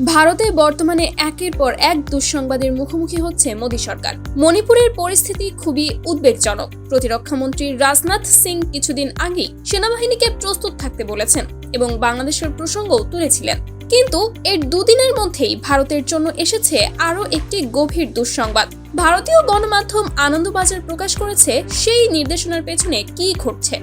ভারতে বর্তমানে একের পর এক দুঃসংবাদের মুখোমুখি হচ্ছে মোদী সরকার। মণিপুরের পরিস্থিতি খুবই উদ্বেগজনক। প্রতিরক্ষামন্ত্রী রাজনাথ সিং কিছুদিন আগেই সেনাবাহিনীকে প্রস্তুত থাকতে বলেছেন এবং বাংলাদেশের প্রসঙ্গও তুলেছিলেন। কিন্তু এর দুদিনের মধ্যেই ভারতের জন্য এসেছে আরও একটি গভীর দুঃসংবাদ। ভারতীয় গণমাধ্যম আনন্দবাজার প্রকাশ করেছে সেই নির্দেশনার পেছনে কি ঘটছে।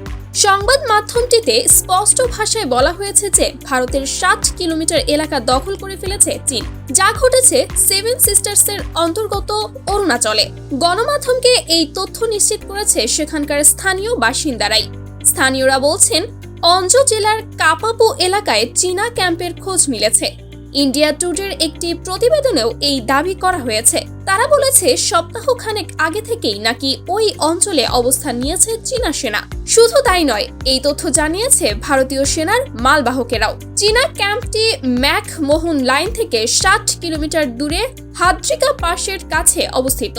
সংবাদ মাধ্যমটিতে স্পষ্ট ভাষায় বলা হয়েছে যে ভারতের ষাট কিলোমিটার এলাকা দখল করে ফেলেছে চীন, যা ঘটেছে সেভেন সিস্টার্সের অন্তর্গত অরুণাচলে। গণমাধ্যমকে এই তথ্য নিশ্চিত করেছে সেখানকার স্থানীয় বাসিন্দারাই। স্থানীয়রা বলছেন অঞ্জ জেলার কাপাপু এলাকায় চীনা ক্যাম্পের খোঁজ মিলেছে। ইন্ডিয়া টুডের একটি প্রতিবেদনেও এই দাবি করা হয়েছে। তারা বলেছে, সপ্তাহখানেক আগে থেকেই নাকি ওই অঞ্চলে অবস্থান নিয়েছে চীনা সেনা। শুধু তাই নয়, এই তথ্য জানিয়েছে ভারতীয় সেনার মালবাহকেরাও। চীনা ক্যাম্পটি ম্যাক মোহন লাইন থেকে ষাট কিলোমিটার দূরে হাদ্রিকা পাশের কাছে অবস্থিত।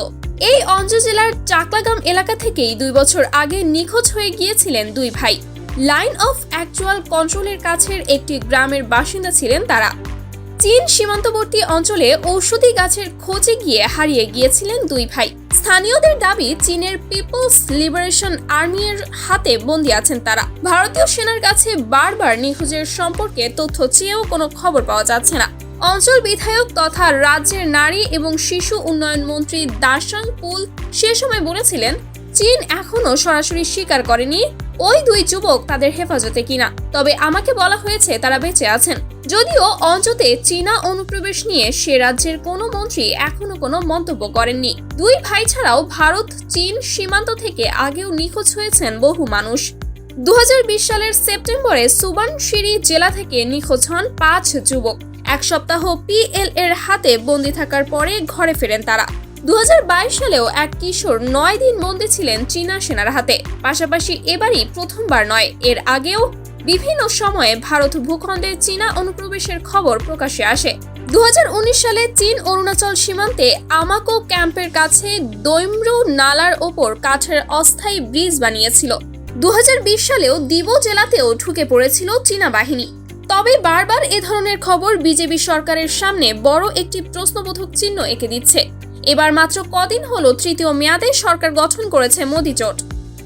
এই অঞ্জ জেলার চাকলাগাম এলাকা থেকেই দুই বছর আগে নিখোঁজ হয়ে গিয়েছিলেন দুই ভাই। লাইন অফ অ্যাকচুয়াল কন্ট্রোলের কাছের একটি গ্রামের বাসিন্দা ছিলেন তারা। চীন সীমান্তবর্তী অঞ্চলে ঔষধি গাছের খোঁজে গিয়ে হারিয়ে গিয়েছিলেন দুই ভাই। স্থানীয়দের দাবি, চীনের পিপলস লিবারেশন আর্মির হাতে বন্দী আছেন তারা। ভারতীয় সেনার কাছে বারবার নিখোঁজের সম্পর্কে তথ্য চেয়েও কোনো খবর পাওয়া যাচ্ছে না। অঞ্চল বিধায়ক তথা রাজ্যের নারী এবং শিশু উন্নয়ন মন্ত্রী দাসাং পুল সে সময় বলেছিলেন চীন এখনও সরাসরি স্বীকার করেনি ওই দুই যুবক তাদের হেফাজতে কিনা। তবে আমাকে বলা হয়েছে তারা বেঁচে আছেন। যদিও অঞ্চতে চীনা অনুপ্রবেশ নিয়ে সে রাজ্যের কোনো মন্ত্রী এখনও কোনো মন্তব্য করেননি। দুই ভাই ছাড়াও ভারত, চীন সীমান্ত থেকে আগেও নিখোঁজ হয়েছেন বহু মানুষ। দু হাজার বিশ সালের সেপ্টেম্বরে সুবানশিরি জেলা থেকে নিখোঁজ হন পাঁচ যুবক। এক সপ্তাহ পিএল এর হাতে বন্দি থাকার পরে ঘরে ফেরেন তারা। দু হাজার বাইশ সালেও এক কিশোর নয় দিন বন্দী ছিলেন চীনা সেনার হাতে। পাশাপাশি এবারই প্রথমবার নয়, এর আগেও বিভিন্ন সময়ে ভারত ভূখণ্ডে চীনা অনুপ্রবেশের খবর প্রকাশে আসে। দু হাজার উনিশ সালে চীন অরুণাচল সীমান্তে আমাকো ক্যাম্পের কাছে দৈম্রু নালার ওপর কাঠের অস্থায়ী ব্রিজ বানিয়েছিল। দু হাজার বিশ সালেও দিব জেলাতেও ঢুকে পড়েছিল চীনা বাহিনী। তবে বারবার এ ধরনের খবর বিজেপি সরকারের সামনে বড় একটি প্রশ্নবোধক চিহ্ন এঁকে দিচ্ছে। এবার মাত্র কদিন হলো তৃতীয় মেয়াদে সরকার গঠন করেছে মোদী জোট।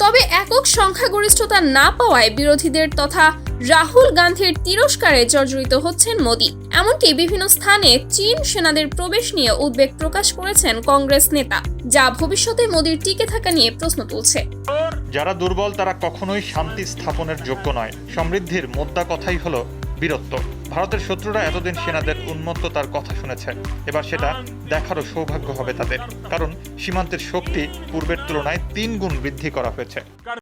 তবে একক সংখ্যাগরিষ্ঠতা না পাওয়ায় বিরোধীদের তথা রাহুল গান্ধীর তিরস্কারে জর্জরিত হচ্ছেন মোদী। এমনকি বিভিন্ন স্থানে চীন সেনাদের প্রবেশ নিয়ে উদ্বেগ প্রকাশ করেছেন কংগ্রেস নেতা, যা ভবিষ্যতে মোদীর টিকে থাকা নিয়ে প্রশ্ন তুলছে। যারা দুর্বল তারা কখনোই শান্তি স্থাপনের যোগ্য নয়। সমৃদ্ধির মোদ্দা কথাই হলো বীরত্ব। ভারতের শত্রুরা এতদিন সেনাদের উন্মত্ততার কথা শুনেছে এবার সেটা দেখারও সৌভাগ্য হবে তাদের। কারণ সীমান্তের শক্তি পূর্বের তুলনায় তিন গুণ বৃদ্ধি করা হয়েছে।